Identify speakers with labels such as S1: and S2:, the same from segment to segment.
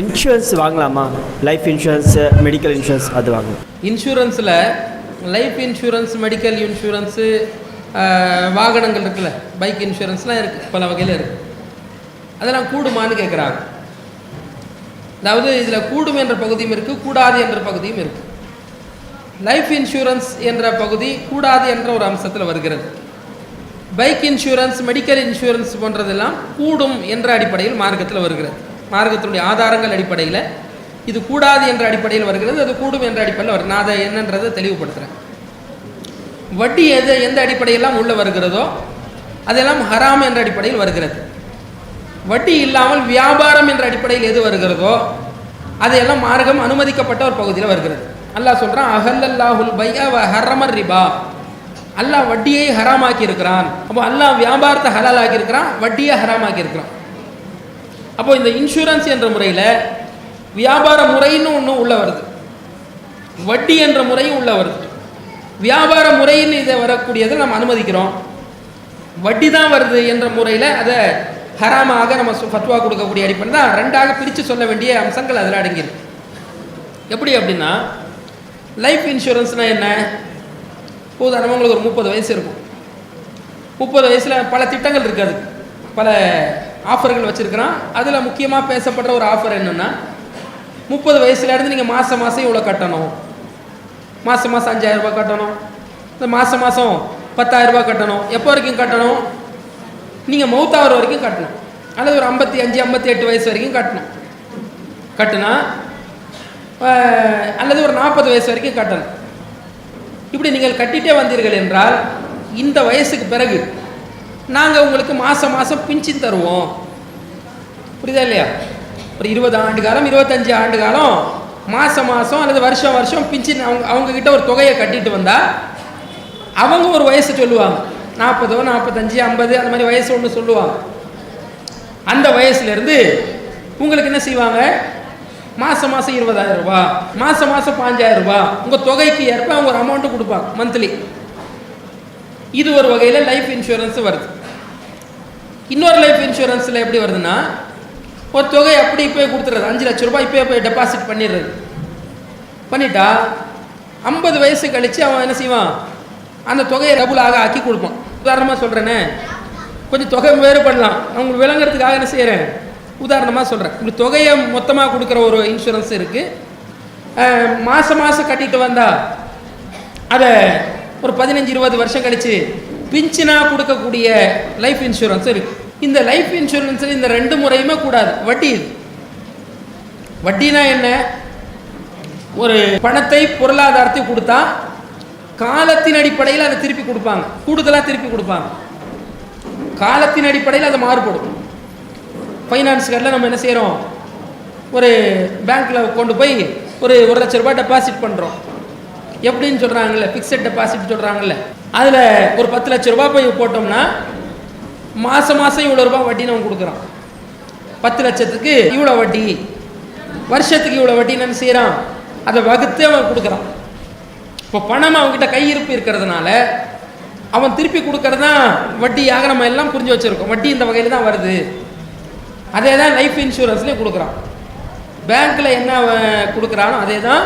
S1: Insurance வாங்கலாமா? Life insurance medical insurance அது வாங்கலாம்.
S2: இன்சூரன்ஸில் லைஃப் இன்சூரன்ஸ் மெடிக்கல் இன்சூரன்ஸு வாகனங்கள் இருக்குல்ல பைக் இன்சூரன்ஸ்லாம் இருக்குது பல வகையில் இருக்குது அதெல்லாம் கூடுமான்னு கேட்குறாங்க அதாவது இதில் கூடும் என்ற பகுதியும் இருக்குது கூடாது என்ற பகுதியும் இருக்குது லைஃப் இன்சூரன்ஸ் என்ற பகுதி கூடாது என்ற ஒரு அம்சத்தில் வருகிறது. பைக் இன்சூரன்ஸ் மெடிக்கல் இன்சூரன்ஸ் போன்றதெல்லாம் கூடும் என்ற அடிப்படையில் மார்க்கத்தில் வருகிறது. மார்க்கத்தினுடைய ஆதாரங்கள் அடிப்படையில் இது கூடாது என்ற அடிப்படையில் வருகிறது அது கூடும் என்ற அடிப்படையில் வருது நான் அதை என்னன்றதை தெளிவுபடுத்துகிறேன் வட்டி எது எந்த அடிப்படையெல்லாம் உள்ளே வருகிறதோ அதெல்லாம் ஹராம் என்ற அடிப்படையில் வருகிறது. வட்டி இல்லாமல் வியாபாரம் என்ற அடிப்படையில் எது வருகிறதோ அதையெல்லாம் மார்க்கம் அனுமதிக்கப்பட்ட ஒரு பகுதியில் வருகிறது. அல்லாஹ் சொல்கிறான் அஹல்லல்லாஹுல் பையா வ ஹர்ரமர் ரிபா. அல்லாஹ் வட்டியை ஹராமாக்கி இருக்கிறான் அப்போ அல்லாஹ் வியாபாரத்தை ஹலால் ஆக்கியிருக்கிறான் வட்டியை ஹராமாக்கி இருக்கிறான் அப்போ இந்த இன்சூரன்ஸ் என்ற முறையில் வியாபார முறைன்னு ஒன்று உள்ள வருது. வட்டி என்ற முறையும் உள்ள வருது. வியாபார முறைன்னு இதை வரக்கூடியதை நம்ம அனுமதிக்கிறோம். வட்டி தான் வருது என்ற முறையில் அதை ஹராமாக நம்ம சு- ஃபத்வா கொடுக்கக்கூடிய அடிப்படை தான் ரெண்டாக பிரித்து சொல்ல வேண்டிய அம்சங்கள் அதில் அடங்கியிருக்கு. எப்படி அப்படின்னா லைஃப் இன்சூரன்ஸ்னால் என்ன? உதாரணமாக உங்களுக்கு ஒரு முப்பது வயசு இருக்கும். முப்பது வயசில் பல திட்டங்கள் இருக்காது பல ஆஃபர்கள் வச்சுருக்கிறான். அதில் முக்கியமாக பேசப்படுற ஒரு ஆஃபர் என்னென்னா முப்பது வயசுல இருந்து நீங்கள் மாதம் மாதம் இவ்வளோ கட்டணும். மாதம் மாதம் அஞ்சாயிரம் ரூபாய் கட்டணும். இந்த மாதம் மாதம் பத்தாயிரம் ரூபாய் கட்டணும். எப்போ வரைக்கும் கட்டணும்? நீங்கள் மௌத்தாகிற வரைக்கும் கட்டணும். அல்லது ஒரு ஐம்பத்தி அஞ்சு ஐம்பத்தி எட்டு வயசு வரைக்கும் கட்டணும். கட்டினா அல்லது ஒரு நாற்பது வயசு வரைக்கும் கட்டணும். இப்படி நீங்கள் கட்டிட்டே வந்தீர்கள் என்றால் இந்த வயசுக்கு பிறகு நாங்கள் உங்களுக்கு மாதம் மாதம் பிஞ்சின் தருவோம். புரியுதா இல்லையா? ஒரு இருபது ஆண்டு காலம் இருபத்தஞ்சு ஆண்டு காலம் மாதம் மாதம் அல்லது வருஷம் வருஷம் பிஞ்சின் அவங்க அவங்கக்கிட்ட ஒரு தொகையை கட்டிட்டு வந்தால் அவங்க ஒரு வயசு சொல்லுவாங்க. நாற்பதோ நாற்பத்தஞ்சு ஐம்பது அந்த மாதிரி வயசு ஒன்று சொல்லுவாங்க. அந்த வயசுலேருந்து உங்களுக்கு என்ன செய்வாங்க? மாதம் மாதம் இருபதாயிரம் ரூபா மாதம் மாதம் பாஞ்சாயிரம் ரூபா உங்கள் தொகைக்கு ஏற்ப அவங்க ஒரு அமௌண்ட்டு கொடுப்பாங்க மந்த்லி இது ஒரு வகையில் லைஃப் இன்சூரன்ஸ் வருது. இன்னொரு லைஃப் இன்சூரன்ஸில் எப்படி வருதுன்னா ஒரு தொகை அப்படி இப்போயே கொடுத்துறது அஞ்சு லட்ச ரூபாய் இப்போயே போய் டெபாசிட் பண்ணிடுறது. பண்ணிட்டா ஐம்பது வயசு கழித்து அவன் என்ன செய்வான்? அந்த தொகையை டபுளாக ஆக்கி கொடுப்பான். உதாரணமாக சொல்கிறேனே கொஞ்சம் தொகை வேறுபடலாம் நான் உங்களுக்கு விளங்குறதுக்காக என்ன செய்கிறேன் உதாரணமாக சொல்கிறேன் இப்படி தொகையை மொத்தமாக கொடுக்குற ஒரு இன்சூரன்ஸ் இருக்குது மாதம் மாதம் கட்டிட்டு வந்தால் அதை ஒரு பதினஞ்சு இருபது வருஷம் கழித்து பிஞ்சினா கொடுக்கக்கூடிய லைஃப் இன்சூரன்ஸ் இருக்கு. இந்த லைஃப் இன்சூரன்ஸில் இந்த ரெண்டு முறையுமே கூடாது. வட்டி இது. வட்டினா என்ன? ஒரு பணத்தை பொருளாதாரத்தை கொடுத்தா காலத்தின் அடிப்படையில் அதை திருப்பி கொடுப்பாங்க. கூடுதலாக திருப்பி கொடுப்பாங்க. காலத்தின் அடிப்படையில் அது மாறுபடும். ஃபைனான்ஸ்களில் நம்ம என்ன செய்கிறோம் ஒரு பேங்க்கில் கொண்டு போய் ஒரு ஒரு லட்ச ரூபாய் டெபாசிட் பண்ணுறோம் எப்படின்னு சொல்கிறாங்கல்ல ஃபிக்ஸட் டெபாசிட் சொல்கிறாங்கல்ல அதில் ஒரு பத்து லட்ச ரூபாய் போய் போட்டோம்னா மாதம் மாதம் இவ்வளோ ரூபாய் வட்டி நம்ம கொடுக்குறோம் பத்து லட்சத்துக்கு இவ்வளோ வட்டி வருஷத்துக்கு இவ்வளோ வட்டி என்ன செய்கிறான் அதை வகுத்து அவன் கொடுக்குறான். இப்போ பணம் அவங்ககிட்ட கையிருப்பு இருக்கிறதுனால அவன் திருப்பி கொடுக்கறது தான் வட்டியாக நம்ம எல்லாம் புரிஞ்சு வச்சுருக்கோம். வட்டி இந்த வகையில் தான் வருது. அதே தான் லைஃப் இன்சூரன்ஸ்லேயும் கொடுக்குறான். பேங்க்கில் என்ன அவன் கொடுக்குறானோ அதே தான்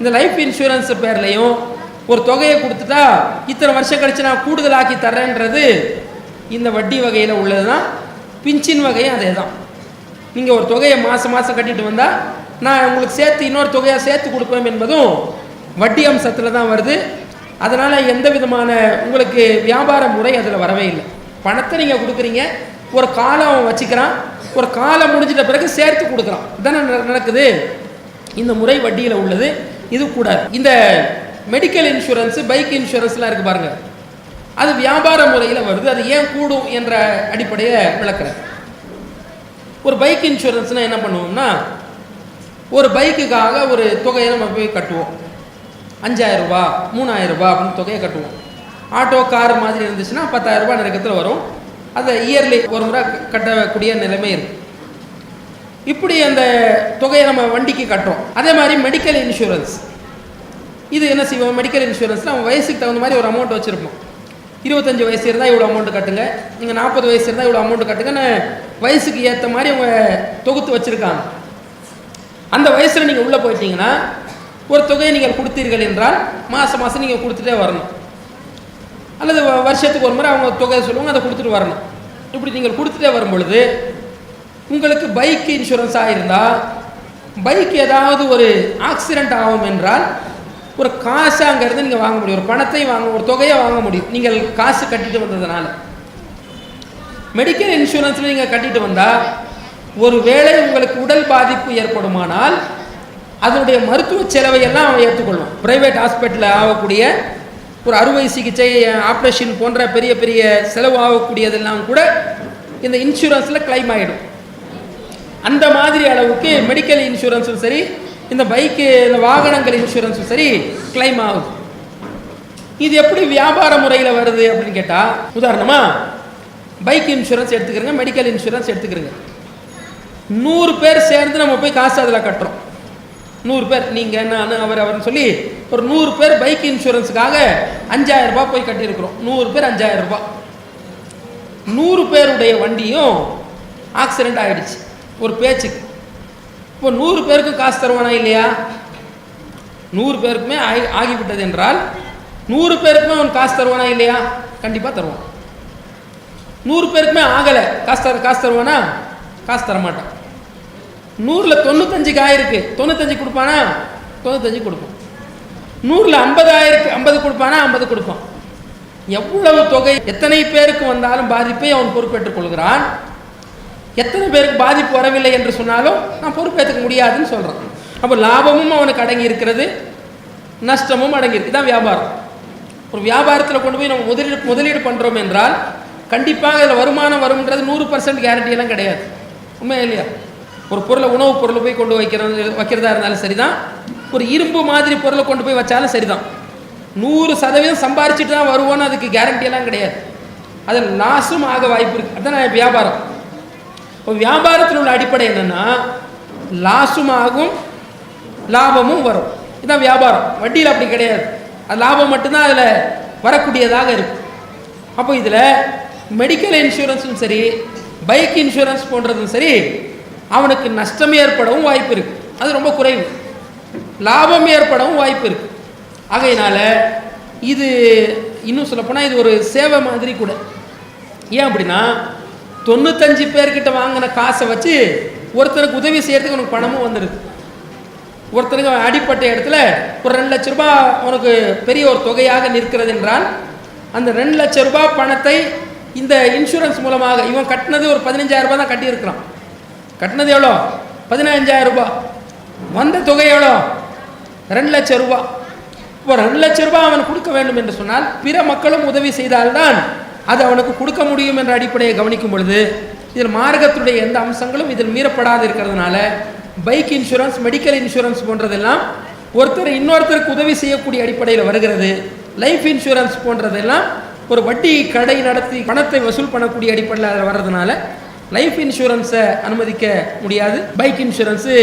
S2: இந்த லைஃப் இன்சூரன்ஸ் பேர்லையும் ஒரு தொகையை கொடுத்துட்டா இத்தனை வருஷம் கழிச்சு நான் கூடுதலாக்கி தரேன்றது இந்த வட்டி வகையில் உள்ளது தான் பிஞ்சின் வகையும் அதே தான் நீங்கள் ஒரு தொகையை மாதம் மாதம் கட்டிட்டு வந்தால் நான் உங்களுக்கு சேர்த்து இன்னொரு தொகையாக சேர்த்து கொடுப்பேன் என்பதும் வட்டி அம்சத்தில் தான் வருது. அதனால் எந்த விதமான உங்களுக்கு வியாபார முறை அதில் வரவே இல்லை. பணத்தை நீங்கள் கொடுக்குறீங்க. ஒரு காலம் அவன் வச்சுக்கிறான். ஒரு காலம் முடிஞ்சிட்ட பிறகு சேர்த்து கொடுக்குறான் தானே நடக்குது. இந்த முறை வட்டியில் உள்ளது. இது கூடாது இந்த மெடிக்கல் இன்சூரன்ஸு பைக் இன்சூரன்ஸ்லாம் இருக்குது பாருங்கள் அது வியாபார முறையில் வருது. அது ஏன் கூடும் என்ற அடிப்படையில் விளக்குறேன். ஒரு பைக் இன்சூரன்ஸ்னால் என்ன பண்ணுவோம்னா ஒரு பைக்குக்காக ஒரு தொகையை நம்ம போய் கட்டுவோம். அஞ்சாயிரம் ரூபா மூணாயிரம் அப்படின்னு தொகையை கட்டுவோம். ஆட்டோ கார் மாதிரி இருந்துச்சுன்னா பத்தாயிரம் ரூபா நெருக்கத்தில் வரும். அதை இயர்லி ஒரு முறை கட்டக்கூடிய நிலைமை இருக்குது இப்படி அந்த தொகையை நம்ம வண்டிக்கு கட்டுறோம். அதே மாதிரி மெடிக்கல் இன்சூரன்ஸ் இது என்ன செய்வோம்? மெடிக்கல் இன்சூரன்ஸில் நம்ம வயசுக்கு தகுந்த மாதிரி ஒரு அமௌண்ட் வச்சுருப்போம். இருபத்தஞ்சு வயசு இருந்தால் இவ்வளோ அமௌண்ட் கட்டுங்க. நீங்கள் நாற்பது வயசு இருந்தால் இவ்வளோ அமௌண்ட் கட்டுங்கன்னு வயசுக்கு ஏற்ற மாதிரி அவங்க தொகுத்து வச்சுருக்காங்க. அந்த வயசில் நீங்கள் உள்ளே போயிட்டீங்கன்னா ஒரு தொகையை நீங்கள் கொடுத்தீர்கள் என்றால் மாதம் மாதம் நீங்கள் கொடுத்துட்டே வரணும். அல்லது வ- வருஷத்துக்கு ஒரு முறை அவங்க தொகையை சொல்லுவாங்க அதை கொடுத்துட்டு வரணும். இப்படி நீங்கள் கொடுத்துட்டே வரும் பொழுது உங்களுக்கு பைக் இன்சூரன்ஸ் ஆகிருந்தால் பைக் ஏதாவது ஒரு ஆக்சிடெண்ட் ஆகும் என்றால் ஒரு காசாங்கிறது நீங்கள் வாங்க முடியும். ஒரு பணத்தை வாங்க ஒரு தொகையை வாங்க முடியும். நீங்கள் காசு கட்டிட்டு வந்ததுனால. மெடிக்கல் இன்சூரன்ஸில் நீங்கள் கட்டிட்டு வந்தால் ஒருவேளை உங்களுக்கு உடல் பாதிப்பு ஏற்படுமானால் அதனுடைய மருத்துவ செலவை எல்லாம் அவன் ஏற்றுக்கொள்வான். பிரைவேட் ஹாஸ்பிட்டலில் ஆகக்கூடிய ஒரு அறுவை சிகிச்சை ஆப்ரேஷன் போன்ற பெரிய பெரிய செலவு ஆகக்கூடியதெல்லாம் கூட இந்த இன்சூரன்ஸில் கிளைம் ஆகிடும் அந்த மாதிரி அளவுக்கு மெடிக்கல் இன்சூரன்ஸும் சரி இந்த பைக்கு இந்த வாகனங்கள் இன்சூரன்ஸும் சரி கிளைம் ஆகுது. இது எப்படி வியாபார முறையில் வருது அப்படின்னு கேட்டால் உதாரணமாக பைக் இன்சூரன்ஸ் எடுத்துக்கிறங்க மெடிக்கல் இன்சூரன்ஸ் எடுத்துக்கிறங்க. நூறு பேர் சேர்ந்து நம்ம போய் காசு அதில் கட்டுறோம். நூறு பேர் நீங்கள் நான் அவர் அவர்னு சொல்லி ஒரு நூறு பேர் பைக் இன்சூரன்ஸுக்காக அஞ்சாயிரம் ரூபாய் போய் கட்டியிருக்கிறோம். நூறு பேர் அஞ்சாயிரம் ரூபாய். நூறு பேருடைய வண்டியும் ஆக்சிடெண்ட் ஆகிடுச்சு ஒரு பேச்சுக்கு இப்போ நூறு பேருக்கும் காசு தருவானா இல்லையா? நூறு பேருக்குமே ஆகி ஆகிவிட்டது என்றால் நூறு பேருக்குமே அவன் காசு தருவானா இல்லையா? கண்டிப்பாக தருவான். நூறு பேருக்குமே ஆகலை. காசு தர காசு தருவானா? காசு தர மாட்டான் நூறில் தொண்ணூத்தஞ்சுக்கு ஆயிருக்கு. தொண்ணூத்தஞ்சு கொடுப்பானா? தொண்ணூத்தஞ்சு கொடுப்பான். நூறில் ஐம்பதாயிருக்கு ஐம்பது கொடுப்பானா? ஐம்பது கொடுப்பான். எவ்வளவு தொகை எத்தனை பேருக்கு வந்தாலும் பாதிப்பை அவன் பொறுப்பேற்றுக் கொள்கிறான்? எத்தனை பேருக்கு பாதிப்பு வரவில்லை என்று சொன்னாலும் நான் பொறுப்பேற்றுக்க முடியாதுன்னு சொல்கிறான் அப்போ லாபமும் அவனுக்கு அடங்கி இருக்கிறது நஷ்டமும் அடங்கி தான் வியாபாரம். ஒரு வியாபாரத்தில் கொண்டு போய் நம்ம முதலீடு முதலீடு பண்ணுறோம் என்றால் கண்டிப்பாக இதில் வருமானம் வரும்ன்றது நூறு பர்சன்ட் கேரண்டியெல்லாம் கிடையாது. உண்மையா இல்லையா? ஒரு பொருளை உணவுப் பொருளை போய் கொண்டு வைக்கிறது வைக்கிறதா இருந்தாலும் சரிதான். ஒரு இரும்பு மாதிரி பொருளை கொண்டு போய் வச்சாலும் சரிதான். நூறு சதவீதம் சம்பாரிச்சிட்டு தான் வருவோன்னு அதுக்கு கேரண்டியெல்லாம் கிடையாது. அதில் லாஸும் ஆக வாய்ப்பு இருக்குது அதுதான் வியாபாரம். இப்போ வியாபாரத்தில் உள்ள அடிப்படை என்னென்னா லாஸும் ஆகும் லாபமும் வரும். இதுதான் வியாபாரம். வட்டியில் அப்படி கிடையாது. அது லாபம் மட்டும்தான் அதில் வரக்கூடியதாக இருக்கும். அப்போ இதில் மெடிக்கல் இன்சூரன்ஸும் சரி பைக் இன்சூரன்ஸ் போன்றதும் சரி அவனுக்கு நஷ்டம் ஏற்படவும் வாய்ப்பு இருக்கு. அது ரொம்ப குறைவு. லாபம் ஏற்படவும் வாய்ப்பு இருக்கு. ஆகையினால இது இன்னும் சொல்லப்போனால் இது ஒரு சேவை மாதிரி கூட. ஏன் அப்படின்னா தொண்ணூத்தஞ்சு பேர்கிட்ட வாங்கின காசை வச்சு ஒருத்தருக்கு உதவி செய்யறதுக்கு உனக்கு பணமும் வந்துடுது ஒருத்தருக்கு அடிப்பட்ட இடத்துல ஒரு ரெண்டு லட்ச ரூபாய் உனக்கு பெரிய ஒரு தொகையாக நிற்கிறது என்றால் அந்த ரெண்டு லட்ச ரூபாய் பணத்தை இந்த இன்சூரன்ஸ் மூலமாக இவன் கட்டினது ஒரு பதினஞ்சாயிரம் ரூபாய் தான் கட்டியிருக்கிறான். கட்டினது எவ்வளோ? பதினஞ்சாயிரம் ரூபாய். வந்த தொகை எவ்வளோ? ரெண்டு லட்சம் ரூபாய். இப்போ ரெண்டு லட்ச ரூபாய் அவன் கொடுக்க வேண்டும் என்று சொன்னால் பிற மக்களும் உதவி செய்தால்தான் அது அவனுக்கு கொடுக்க முடியும் என்ற அடிப்படையை கவனிக்கும் பொழுது இதில் மார்க்கத்துடைய எந்த அம்சங்களும் இதில் மீறப்படாது இருக்கிறதுனால பைக் இன்சூரன்ஸ் மெடிக்கல் இன்சூரன்ஸ் போன்றதெல்லாம் ஒருத்தர் இன்னொருத்தருக்கு உதவி செய்யக்கூடிய அடிப்படையில் வருகிறது. லைஃப் இன்சூரன்ஸ் போன்றதெல்லாம் ஒரு வட்டி கடை நடத்தி பணத்தை வசூல் பண்ணக்கூடிய அடிப்படையில் வர்றதுனால லைஃப் இன்சூரன்ஸை அனுமதிக்க முடியாது. பைக் இன்சூரன்ஸு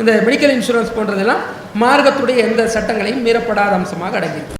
S2: இந்த மெடிக்கல் இன்சூரன்ஸ் போன்றதெல்லாம் மார்க்கத்துடைய எந்த சட்டங்களையும் மீறப்படாத அம்சமாக அடங்கியிருக்கு.